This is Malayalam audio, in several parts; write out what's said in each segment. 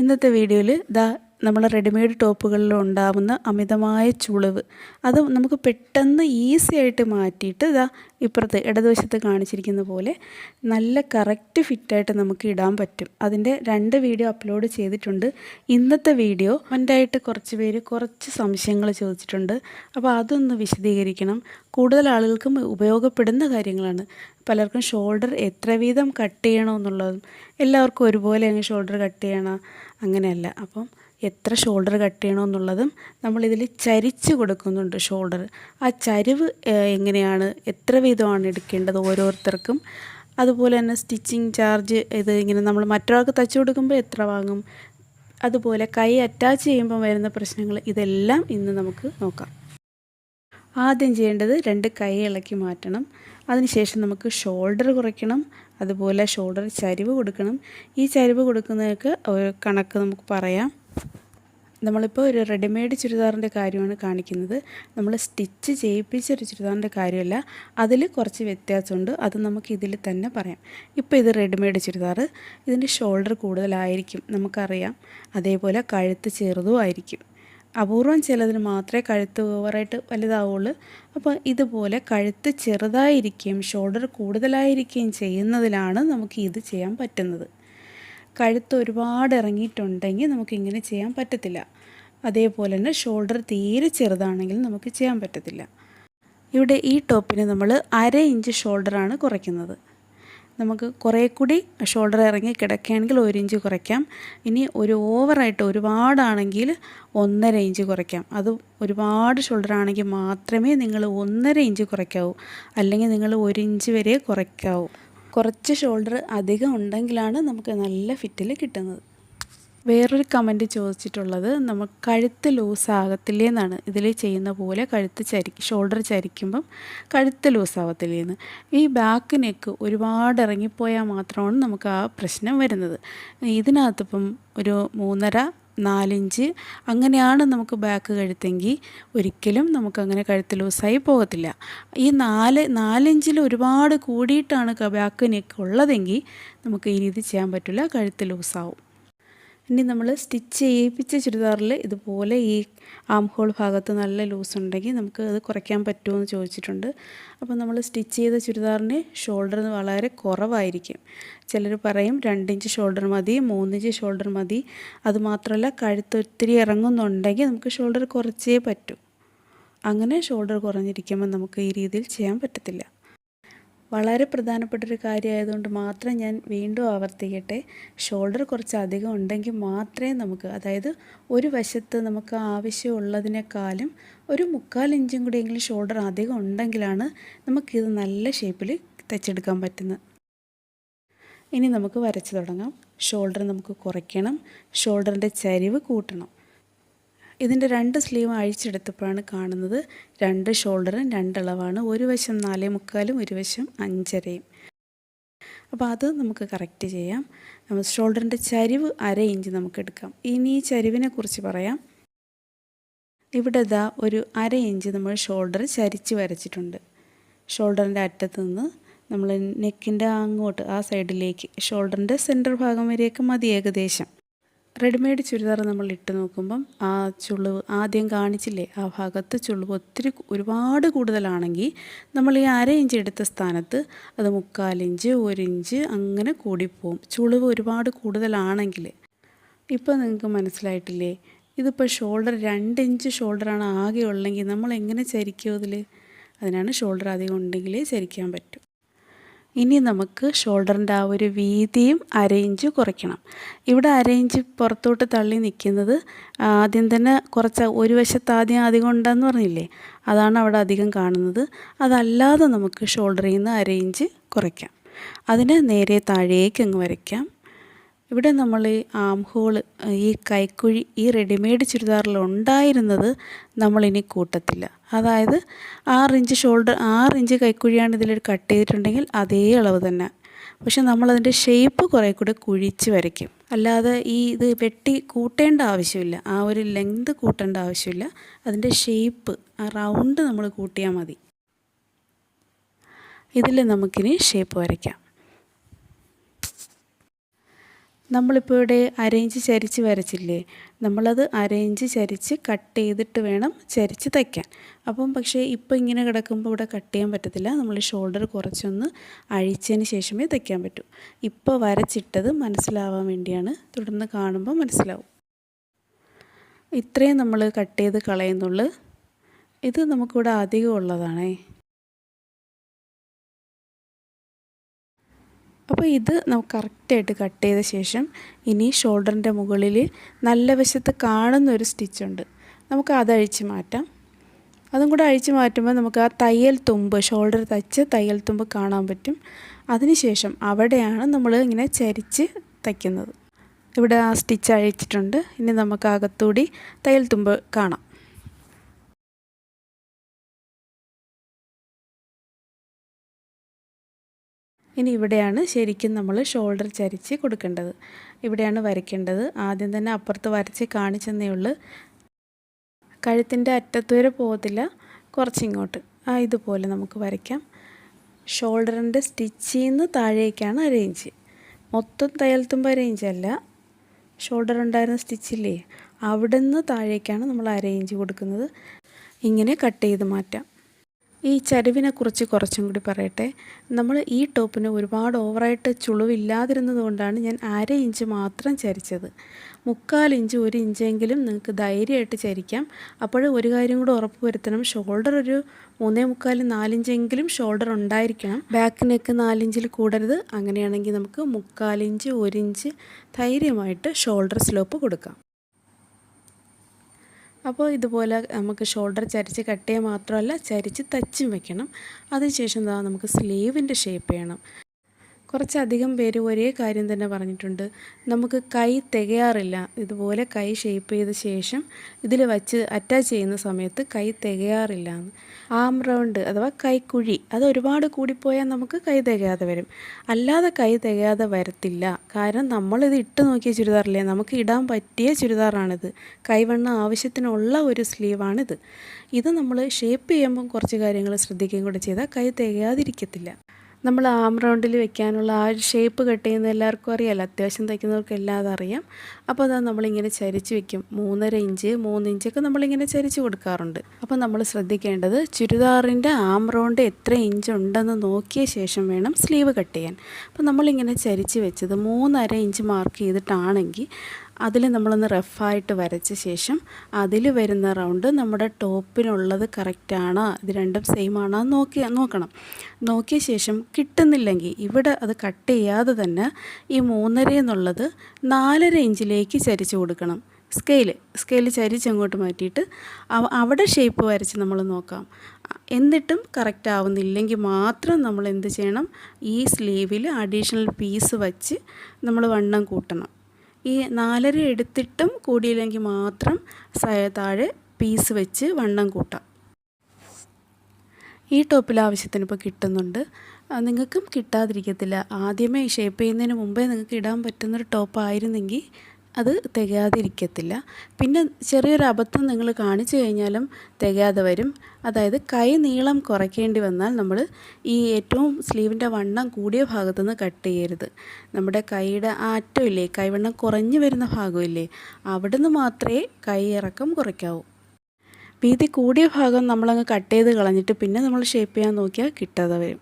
ഇന്നത്തെ വീഡിയോയിൽ ദാ നമ്മൾ റെഡിമെയ്ഡ് ടോപ്പുകളിൽ ഉണ്ടാവുന്ന അമിതമായ ചുളിവ്. അത് നമുക്ക് പെട്ടെന്ന് ഈസി ആയിട്ട് മാറ്റിയിട്ട് ഇതാ ഇപ്പുറത്ത് ഇടതുവശത്ത് കാണിച്ചിരിക്കുന്ന പോലെ നല്ല കറക്റ്റ് ഫിറ്റായിട്ട് നമുക്ക് ഇടാൻ പറ്റും. അതിന്റെ രണ്ട് വീഡിയോ അപ്ലോഡ് ചെയ്തിട്ടുണ്ട്. ഇന്നത്തെ വീഡിയോ കമന്റായിട്ട് കുറച്ച് പേര് കുറച്ച് സംശയങ്ങൾ ചോദിച്ചിട്ടുണ്ട്. അപ്പോൾ അതൊന്ന് വിശദീകരിക്കണം. കൂടുതൽ ആളുകൾക്കും ഉപയോഗപ്പെടുന്ന കാര്യങ്ങളാണ്. പലർക്കും ഷോൾഡർ എത്ര വീതം കട്ട് ചെയ്യണമെന്നുള്ളതും എല്ലാവർക്കും ഒരുപോലെ അങ്ങ് ഷോൾഡർ കട്ട് ചെയ്യണം അങ്ങനെയല്ല. അപ്പം എത്ര ഷോൾഡർ കട്ട് ചെയ്യണമെന്നുള്ളതും നമ്മളിതിൽ ചരിച്ച് കൊടുക്കുന്നുണ്ട് ഷോൾഡർ ആ ചരിവ് എങ്ങനെയാണ് എത്ര വീതമാണ് എടുക്കേണ്ടത് ഓരോരുത്തർക്കും? അതുപോലെ തന്നെ സ്റ്റിച്ചിങ് ചാർജ് ഇത് ഇങ്ങനെ നമ്മൾ മറ്റൊരാൾക്ക് തച്ചു കൊടുക്കുമ്പോൾ എത്ര വാങ്ങും? അതുപോലെ കൈ അറ്റാച്ച് ചെയ്യുമ്പോൾ വരുന്ന പ്രശ്നങ്ങൾ ഇതെല്ലാം ഇന്ന് നമുക്ക് നോക്കാം. ആദ്യം ചെയ്യേണ്ടത് രണ്ട് കൈ ഇളക്കി മാറ്റണം. അതിനുശേഷം നമുക്ക് ഷോൾഡർ കുറയ്ക്കണം. അതുപോലെ ഷോൾഡർ ചരിവ് കൊടുക്കണം. ഈ ചരിവ് കൊടുക്കുന്നതൊക്കെ ഒരു കണക്ക് നമുക്ക് പറയാം. നമ്മളിപ്പോൾ ഒരു റെഡിമെയ്ഡ് ചുരിദാറിന്റെ കാര്യമാണ് കാണിക്കുന്നത്. നമ്മൾ സ്റ്റിച്ച് ചെയ്യിപ്പിച്ച ഒരു ചുരിദാറിന്റെ കാര്യമല്ല. അതിൽ കുറച്ച് വ്യത്യാസമുണ്ട്. അത് നമുക്ക് ഇതിൽ തന്നെ പറയാം. ഇപ്പോൾ ഇത് റെഡിമെയ്ഡ് ചുരിദാർ ഇതിന്റെ ഷോൾഡർ കൂടുതലായിരിക്കും നമുക്കറിയാം. അതേപോലെ കഴുത്ത് ചെറുതും ആയിരിക്കും. അപൂർവം ചിലതിന് മാത്രമേ കഴുത്ത് ഓവറായിട്ട് വലുതാവുള്ളൂ. അപ്പോൾ ഇതുപോലെ കഴുത്ത് ചെറുതായിരിക്കുകയും ഷോൾഡർ കൂടുതലായിരിക്കുകയും ചെയ്യുന്നതിലാണ് നമുക്ക് ഇത് ചെയ്യാൻ പറ്റുന്നത്. കഴുത്ത് ഒരുപാട് ഇറങ്ങിയിട്ടുണ്ടെങ്കിൽ നമുക്കിങ്ങനെ ചെയ്യാൻ പറ്റത്തില്ല. അതേപോലെ തന്നെ ഷോൾഡർ തീരെ ചെറുതാണെങ്കിൽ നമുക്ക് ചെയ്യാൻ പറ്റത്തില്ല. ഇവിടെ ഈ ടോപ്പിന് നമ്മൾ അര ഇഞ്ച് ഷോൾഡറാണ് കുറയ്ക്കുന്നത്. നമുക്ക് കുറേ കൂടി ഷോൾഡർ ഇറങ്ങി കിടക്കുകയാണെങ്കിൽ ഒരു ഇഞ്ച് കുറയ്ക്കാം. ഇനി ഒരു ഓവറായിട്ട് ഒരുപാടാണെങ്കിൽ ഒന്നര ഇഞ്ച് കുറയ്ക്കാം. അത് ഒരുപാട് ഷോൾഡർ ആണെങ്കിൽ മാത്രമേ നിങ്ങൾ ഒന്നര ഇഞ്ച് കുറയ്ക്കാവൂ. അല്ലെങ്കിൽ നിങ്ങൾ ഒരു ഇഞ്ച് വരെ കുറയ്ക്കാവൂ. കുറച്ച് ഷോൾഡർ അധികം ഉണ്ടെങ്കിലാണ് നമുക്ക് നല്ല ഫിറ്റിൽ കിട്ടുന്നത്. വേറൊരു കമന്റ് ചോദിച്ചിട്ടുള്ളത് നമ്മൾ കഴുത്ത് ലൂസാകത്തില്ലേ എന്നാണ്. ഇതിൽ ചെയ്യുന്ന പോലെ കഴുത്ത് ചരി ഷോൾഡർ ചരിക്കുമ്പം കഴുത്ത് ലൂസാവത്തില്ലേന്ന് ഈ ബാക്ക് നെക്ക് ഒരുപാട് ഇറങ്ങിപ്പോയാൽ മാത്രമാണ് നമുക്ക് ആ പ്രശ്നം വരുന്നത്. ഇതിനകത്തിപ്പം ഒരു മൂന്നര നാലിഞ്ച് അങ്ങനെയാണ് നമുക്ക് ബാക്ക് കഴുത്തെങ്കിൽ ഒരിക്കലും നമുക്കങ്ങനെ കഴുത്ത് ലൂസായി പോകത്തില്ല. ഈ നാല് നാലിഞ്ചിൽ ഒരുപാട് കൂടിയിട്ടാണ് ബാക്ക് നെക്ക് ഉള്ളതെങ്കിൽ നമുക്ക് ഈ രീതി ചെയ്യാൻ പറ്റില്ല. കഴുത്ത് ലൂസാവും. ഇനി നമ്മൾ സ്റ്റിച്ച് ചെയ്യിപ്പിച്ച ചുരിദാറിൽ ഇതുപോലെ ഈ ആം ഹോൾ ഭാഗത്ത് നല്ല ലൂസ് ഉണ്ടെങ്കിൽ നമുക്ക് അത് കുറയ്ക്കാൻ പറ്റുമോ എന്ന് ചോദിച്ചിട്ടുണ്ട്. അപ്പോൾ നമ്മൾ സ്റ്റിച്ച് ചെയ്ത ചുരിദാറിന് ഷോൾഡർ വളരെ കുറവായിരിക്കും. ചിലർ പറയും രണ്ടിഞ്ച് ഷോൾഡർ മതി മൂന്നിഞ്ച് ഷോൾഡർ മതി. അതുമാത്രമല്ല കഴുത്ത് ഒത്തിരി ഇറങ്ങുന്നുണ്ടെങ്കിൽ നമുക്ക് ഷോൾഡർ കുറച്ചേ പറ്റൂ. അങ്ങനെ ഷോൾഡർ കുറഞ്ഞിരിക്കുമ്പോൾ നമുക്ക് ഈ രീതിയിൽ ചെയ്യാൻ പറ്റത്തില്ല. വളരെ പ്രധാനപ്പെട്ടൊരു കാര്യമായതുകൊണ്ട് മാത്രം ഞാൻ വീണ്ടും ആവർത്തിക്കട്ടെ. ഷോൾഡർ കുറച്ച് അധികം ഉണ്ടെങ്കിൽ മാത്രമേ നമുക്ക് അതായത് ഒരു വശത്ത് നമുക്ക് ആവശ്യമുള്ളതിനേക്കാളും ഒരു മുക്കാൽ ഇഞ്ചും കൂടിയെങ്കിലും ഷോൾഡർ അധികം ഉണ്ടെങ്കിലാണ് നമുക്കിത് നല്ല ഷേപ്പിൽ തച്ചെടുക്കാൻ പറ്റുന്നത്. ഇനി നമുക്ക് വരച്ച് തുടങ്ങാം. ഷോൾഡർ നമുക്ക് കുറയ്ക്കണം. ഷോൾഡറിന്റെ ചരിവ് കൂട്ടണം. ഇതിന്റെ രണ്ട് സ്ലീവ് അഴിച്ചെടുത്തപ്പോഴാണ് കാണുന്നത് രണ്ട് ഷോൾഡറും രണ്ടളവാണ് ഒരു വശം നാലേ മുക്കാലും ഒരു വശം അഞ്ചരയും. അപ്പോൾ അത് നമുക്ക് കറക്റ്റ് ചെയ്യാം. ഷോൾഡറിന്റെ ചരിവ് അര ഇഞ്ച് നമുക്ക് എടുക്കാം. ഇനി ഈ ചരിവിനെ കുറിച്ച് പറയാം. ഇവിടെ ഇതാ ഒരു അര ഇഞ്ച് നമ്മൾ ഷോൾഡർ ചരിച്ച് വരച്ചിട്ടുണ്ട്. ഷോൾഡറിന്റെ അറ്റത്ത് നിന്ന് നമ്മൾ നെക്കിന്റെ അങ്ങോട്ട് ആ സൈഡിലേക്ക് ഷോൾഡറിന്റെ സെന്റർ ഭാഗം വരെയൊക്കെ മതി ഏകദേശം. റെഡിമെയ്ഡ് ചുരിദാർ നമ്മൾ ഇട്ട് നോക്കുമ്പം ആ ചുളിവ് ആദ്യം കാണിച്ചില്ലേ ആ ഭാഗത്ത് ചുളിവ് ഒത്തിരി ഒരുപാട് കൂടുതലാണെങ്കിൽ നമ്മൾ ഈ അര ഇഞ്ച് എടുത്ത സ്ഥാനത്ത് അത് മുക്കാലിഞ്ച് ഒരിഞ്ച് അങ്ങനെ കൂടിപ്പോവും. ചുളിവ് ഒരുപാട് കൂടുതലാണെങ്കിൽ. ഇപ്പോൾ നിങ്ങൾക്ക് മനസ്സിലായിട്ടില്ലേ ഇതിപ്പോൾ ഷോൾഡർ രണ്ട് ഇഞ്ച് ഷോൾഡറാണ് ആകെ ഉള്ളെങ്കിൽ നമ്മൾ എങ്ങനെ ചരിക്കും അതിൽ? അതിനാണ് ഷോൾഡർ അധികം ഉണ്ടെങ്കിലേ ചരിക്കാൻ പറ്റും. ഇനി നമുക്ക് ഷോൾഡറിന്റെ ആ ഒരു വീതിയും അരയിഞ്ച് കുറയ്ക്കണം. ഇവിടെ അരയിഞ്ച് പുറത്തോട്ട് തള്ളി നിൽക്കുന്നത് ആദ്യം തന്നെ കുറച്ച് ഒരു വശത്ത് ആദ്യം അധികം ഉണ്ടെന്ന് പറഞ്ഞില്ലേ അതാണ് അവിടെ അധികം കാണുന്നത്. അതല്ലാതെ നമുക്ക് ഷോൾഡറിൽ നിന്ന് അരയിഞ്ച് കുറയ്ക്കാം. അതിന് നേരെ താഴേക്ക് അങ്ങ് വരയ്ക്കാം. ഇവിടെ നമ്മൾ ഈ ആം ഹോൾ ഈ കൈക്കുഴി ഈ റെഡിമെയ്ഡ് ചുരിദാറിൽ ഉണ്ടായിരുന്നത് നമ്മളിനി കൂട്ടത്തില്ല. അതായത് ആറ് ഇഞ്ച് ഷോൾഡർ ആറ് ഇഞ്ച് കൈക്കുഴിയാണ് ഇതിൽ കട്ട് ചെയ്തിട്ടുണ്ടെങ്കിൽ അതേ അളവ് തന്നെ. പക്ഷെ നമ്മളതിന്റെ ഷേപ്പ് കുറേ കൂടെ കുഴിച്ച് വരയ്ക്കും. അല്ലാതെ ഈ ഇത് വെട്ടി കൂട്ടേണ്ട ആവശ്യമില്ല. ആ ഒരു ലെങ്ത് കൂട്ടേണ്ട ആവശ്യമില്ല. അതിന്റെ ഷേപ്പ് ആ റൗണ്ട് നമ്മൾ കൂട്ടിയാൽ മതി. ഇതിൽ നമുക്കിനി ഷേപ്പ് വരയ്ക്കാം. നമ്മളിപ്പോൾ ഇവിടെ അരയിഞ്ച് ചരിച്ച് വരച്ചില്ലേ? നമ്മളത് അരയിഞ്ച് ചരിച്ച് കട്ട് ചെയ്തിട്ട് വേണം ചരിച്ച് തയ്ക്കാൻ. അപ്പം പക്ഷേ ഇപ്പോൾ ഇങ്ങനെ കിടക്കുമ്പോൾ ഇവിടെ കട്ട് ചെയ്യാൻ പറ്റത്തില്ല. നമ്മൾ ഷോൾഡർ കുറച്ചൊന്ന് അഴിച്ചതിന് ശേഷമേ തയ്ക്കാൻ പറ്റൂ. ഇപ്പോൾ വരച്ചിട്ടത് മനസ്സിലാവാൻ വേണ്ടിയാണ്. തുടർന്ന് കാണുമ്പോൾ മനസ്സിലാവും. ഇത്രയും നമ്മൾ കട്ട് ചെയ്ത് കളയുന്നുള്ളൂ. ഇത് നമുക്കിവിടെ അധികം ഉള്ളതാണേ. അപ്പോൾ ഇത് നമുക്ക് കറക്റ്റായിട്ട് കട്ട് ചെയ്ത ശേഷം ഇനി ഷോൾഡറിന്റെ മുകളിൽ നല്ല വശത്ത് കാണുന്ന ഒരു സ്റ്റിച്ചുണ്ട് നമുക്ക് അത് അഴിച്ച് മാറ്റാം. അതും കൂടെ അഴിച്ച് മാറ്റുമ്പോൾ നമുക്ക് ആ തയ്യൽ തുമ്പ് ഷോൾഡർ തച്ച് തയ്യൽ തുമ്പ് കാണാൻ പറ്റും. അതിനുശേഷം അവിടെയാണ് നമ്മൾ ഇങ്ങനെ ചരിച്ച് തയ്ക്കുന്നത്. ഇവിടെ ആ സ്റ്റിച്ച് അഴിച്ചിട്ടുണ്ട്. ഇനി നമുക്ക് അകത്തൂടി തയ്യൽ തുമ്പ് കാണാം. ഇനി ഇവിടെയാണ് ശരിക്കും നമ്മൾ ഷോൾഡർ ചരിച്ച് കൊടുക്കേണ്ടത്. ഇവിടെയാണ് വരയ്ക്കേണ്ടത്. ആദ്യം തന്നെ അപ്പുറത്ത് വരച്ച് കാണിച്ചെന്നേ ഉള്ളൂ. കഴുത്തിന്റെ അറ്റത്ത് വരെ പോകത്തില്ല. കുറച്ചിങ്ങോട്ട്. ആ ഇതുപോലെ നമുക്ക് വരയ്ക്കാം. ഷോൾഡറിന്റെ സ്റ്റിച്ചിൽ നിന്ന് താഴേക്കാണ് റേഞ്ച് മൊത്തം തയ്യൽത്തുമ്പ റേഞ്ച് അല്ല. ഷോൾഡർ ഉണ്ടായിരുന്ന സ്റ്റിച്ചില്ലേ അവിടെ നിന്ന് താഴേക്കാണ് നമ്മൾ അറേഞ്ച് കൊടുക്കുന്നത്. ഇങ്ങനെ കട്ട് ചെയ്ത് മാറ്റാം. ഈ ചരിവിനെ കുറിച്ച് കുറച്ചും കൂടി പറയട്ടെ. നമ്മൾ ഈ ടോപ്പിന് ഒരുപാട് ഓവറായിട്ട് ചുളിവില്ലാതിരുന്നത് കൊണ്ടാണ് ഞാൻ അര ഇഞ്ച് മാത്രം ചരിച്ചത്. മുക്കാൽ ഇഞ്ച് ഒരു ഇഞ്ചെങ്കിലും നിങ്ങൾക്ക് ധൈര്യമായിട്ട് ചരിക്കാം. അപ്പോൾ ഒരു കാര്യം കൂടെ ഉറപ്പ് വരുത്തണം. ഷോൾഡർ ഒരു മൂന്നേ മുക്കാൽ നാലിഞ്ചെങ്കിലും ഷോൾഡർ ഉണ്ടായിരിക്കണം. ബാക്ക് നെക്ക് നാലിഞ്ചിൽ കൂടരുത്. അങ്ങനെയാണെങ്കിൽ നമുക്ക് മുക്കാലിഞ്ച് ഒരിഞ്ച് ധൈര്യമായിട്ട് ഷോൾഡർ സ്ലോപ്പ് കൊടുക്കാം. അപ്പോൾ ഇതുപോലെ നമുക്ക് ഷോൾഡർ ചരിച്ച് കട്ട് ചെയ്യുക മാത്രമല്ല ചരിച്ച് തച്ചും വെക്കണം. അതിനുശേഷം നമുക്ക് സ്ലീവിന്റെ ഷേപ്പ് ചെയ്യണം. കുറച്ചധികം പേര് ഒരേ കാര്യം തന്നെ പറഞ്ഞിട്ടുണ്ട്. നമുക്ക് കൈ തികയാറില്ല. ഇതുപോലെ കൈ ഷേപ്പ് ചെയ്ത ശേഷം ഇതിൽ വച്ച് അറ്റാച്ച് ചെയ്യുന്ന സമയത്ത് കൈ തികയാറില്ല ആം റൗണ്ട് അഥവാ കൈക്കുഴി അത് ഒരുപാട് കൂടിപ്പോയാൽ നമുക്ക് കൈ തികയാതെ വരും. അല്ലാതെ കൈ തികയാതെ വരത്തില്ല. കാരണം നമ്മളിത് ഇട്ട് നോക്കിയ ചുരിദാറില്ലേ? നമുക്ക് ഇടാൻ പറ്റിയ ചുരിദാറാണിത്. കൈവണ്ണ ആവശ്യത്തിനുള്ള ഒരു സ്ലീവാണിത്. ഇത് നമ്മൾ ഷേപ്പ് ചെയ്യുമ്പം കുറച്ച് കാര്യങ്ങൾ ശ്രദ്ധിക്കുകയും കൂടെ ചെയ്താൽ കൈ തികയാതിരിക്കത്തില്ല. നമ്മൾ ആം റൗണ്ടിൽ വെക്കാനുള്ള ആ ഒരു ഷേപ്പ് കട്ട് ചെയ്യുന്ന എല്ലാവർക്കും അറിയാമല്ലോ അത്യാവശ്യം തയ്ക്കുന്നവർക്ക് എല്ലാം അതറിയാം. അപ്പോൾ അത് നമ്മളിങ്ങനെ ചരിച്ച് വെക്കും. മൂന്നര ഇഞ്ച് മൂന്ന് ഇഞ്ചൊക്കെ നമ്മളിങ്ങനെ ചരിച്ച് കൊടുക്കാറുണ്ട്. അപ്പോൾ നമ്മൾ ശ്രദ്ധിക്കേണ്ടത് ചുരിദാറിന്റെ ആം റൗണ്ട് എത്ര ഇഞ്ച് ഉണ്ടെന്ന് നോക്കിയ ശേഷം വേണം സ്ലീവ് കട്ട് ചെയ്യാൻ. അപ്പോൾ നമ്മളിങ്ങനെ ചരിച്ച് വെച്ചത് മൂന്നര ഇഞ്ച് മാർക്ക് ചെയ്തിട്ടാണെങ്കിൽ അതിൽ നമ്മളൊന്ന് റഫായിട്ട് വരച്ച ശേഷം അതിൽ വരുന്ന റൗണ്ട് നമ്മുടെ ടോപ്പിനുള്ളത് കറക്റ്റാണോ ഇത് രണ്ടും സെയിം ആണോ. നോക്കി നോക്കണം. നോക്കിയ ശേഷം കിട്ടുന്നില്ലെങ്കിൽ ഇവിടെ അത് കട്ട് ചെയ്യാതെ തന്നെ ഈ മൂന്നര എന്നുള്ളത് നാലര ഇഞ്ചിലേക്ക് ചരിച്ചു കൊടുക്കണം. സ്കെയിൽ സ്കെയിൽ ചരിച്ച് അങ്ങോട്ട് മാറ്റിയിട്ട് അവിടെ ഷേപ്പ് വരച്ച് നമ്മൾ നോക്കാം. എന്നിട്ടും കറക്റ്റ് ആവുന്നില്ലെങ്കിൽ മാത്രം നമ്മൾ എന്ത് ചെയ്യണം? ഈ സ്ലീവിൽ അഡീഷണൽ പീസ് വച്ച് നമ്മൾ വണ്ണം കൂട്ടണം. ഈ നാലര എടുത്തിട്ടും കൂടിയില്ലെങ്കിൽ മാത്രം താഴെ പീസ് വെച്ച് വണ്ണം കൂട്ടാം. ഈ ടോപ്പിൽ ആവശ്യത്തിന് ഇപ്പോൾ കിട്ടുന്നുണ്ട്. നിങ്ങൾക്കും കിട്ടാതിരിക്കത്തില്ല. ആദ്യമേ ഷേപ്പ് ചെയ്യുന്നതിന് മുമ്പേ നിങ്ങൾക്ക് ഇടാൻ പറ്റുന്നൊരു ടോപ്പായിരുന്നെങ്കിൽ അത് തികയാതിരിക്കത്തില്ല. പിന്നെ ചെറിയൊരു അബദ്ധം നിങ്ങൾ കാണിച്ചു കഴിഞ്ഞാലും തികയാതെ വരും. അതായത് കൈ നീളം കുറയ്ക്കേണ്ടി വന്നാൽ നമ്മൾ ഈ ഏറ്റവും സ്ലീവിന്റെ വണ്ണം കൂടിയ ഭാഗത്തുനിന്ന് കട്ട് ചെയ്യരുത്. നമ്മുടെ കൈയുടെ ആ അറ്റമില്ലേ കൈവണ്ണം കുറഞ്ഞു വരുന്ന ഭാഗമില്ലേ അവിടെ നിന്ന് മാത്രമേ കൈ ഇറക്കം കുറയ്ക്കാവൂ. വീതി കൂടിയ ഭാഗം നമ്മളങ്ങ് കട്ട് ചെയ്ത് കളഞ്ഞിട്ട് പിന്നെ നമ്മൾ ഷേപ്പ് ചെയ്യാൻ നോക്കിയാൽ കിട്ടാതെ വരും.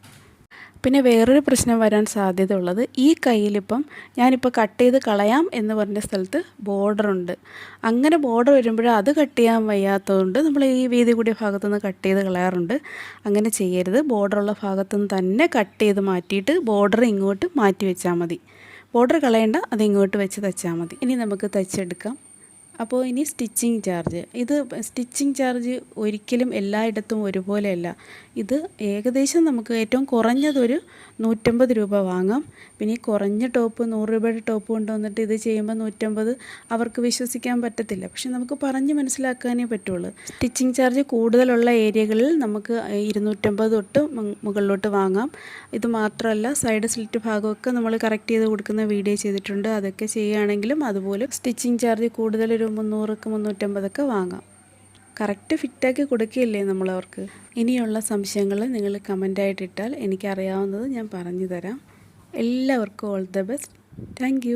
പിന്നെ വേറൊരു പ്രശ്നം വരാൻ സാധ്യത ഉള്ളത് ഈ കയ്യിലിപ്പം ഞാനിപ്പോൾ കട്ട് ചെയ്ത് കളയാം എന്ന് പറഞ്ഞ സ്ഥലത്ത് ബോർഡറുണ്ട്. അങ്ങനെ ബോർഡർ വരുമ്പോൾ അത് കട്ട് ചെയ്യാൻ വയ്യാത്തതുകൊണ്ട് നമ്മൾ ഈ വീതി കൂടിയ ഭാഗത്തുനിന്ന് കട്ട് ചെയ്ത് കളയാറുണ്ട്. അങ്ങനെ ചെയ്യരുത്. ബോർഡറുള്ള ഭാഗത്തുനിന്ന് തന്നെ കട്ട് ചെയ്ത് മാറ്റിയിട്ട് ബോർഡർ ഇങ്ങോട്ട് മാറ്റി വെച്ചാൽ മതി. ബോർഡർ കളയേണ്ട അത് ഇങ്ങോട്ട് വെച്ച് തച്ചാൽ മതി. ഇനി നമുക്ക് തച്ചെടുക്കാം. അപ്പോൾ ഇനി സ്റ്റിച്ചിങ് ചാർജ്. ഇത് സ്റ്റിച്ചിങ് ചാർജ് ഒരിക്കലും എല്ലായിടത്തും ഒരുപോലെയല്ല. ഇത് ഏകദേശം നമുക്ക് ഏറ്റവും കുറഞ്ഞതൊരു നൂറ്റമ്പത് രൂപ വാങ്ങാം. പിന്നെ ഈ കുറഞ്ഞ ടോപ്പ് നൂറ് രൂപയുടെ ടോപ്പ് കൊണ്ടുവന്നിട്ട് ഇത് ചെയ്യുമ്പോൾ നൂറ്റമ്പത് അവർക്ക് വിശ്വസിക്കാൻ പറ്റത്തില്ല. പക്ഷെ നമുക്ക് പറഞ്ഞ് മനസ്സിലാക്കാനേ പറ്റുള്ളൂ. സ്റ്റിച്ചിങ് ചാർജ് കൂടുതലുള്ള ഏരിയകളിൽ നമുക്ക് ഇരുന്നൂറ്റമ്പത് തൊട്ട് മുകളിലോട്ട് വാങ്ങാം. ഇത് മാത്രമല്ല സൈഡ് സ്ലിറ്റ് ഭാഗമൊക്കെ നമ്മൾ കറക്റ്റ് ചെയ്ത് കൊടുക്കുന്ന വീഡിയോ ചെയ്തിട്ടുണ്ട്. അതൊക്കെ ചെയ്യുകയാണെങ്കിലും അതുപോലെ സ്റ്റിച്ചിങ് ചാർജ് കൂടുതലൊരു മുന്നൂറൊക്കെ മുന്നൂറ്റമ്പതൊക്കെ വാങ്ങാം. കറക്റ്റ് ഫിറ്റാക്കി കൊടുക്കുകയില്ലേ നമ്മളവർക്ക്? ഇനിയുള്ള സംശയങ്ങൾ നിങ്ങൾ കമന്റായിട്ടിട്ടാൽ എനിക്കറിയാവുന്നത് ഞാൻ പറഞ്ഞു തരാം എല്ലാവർക്കും ഓൾ ദ ബെസ്റ്റ് താങ്ക്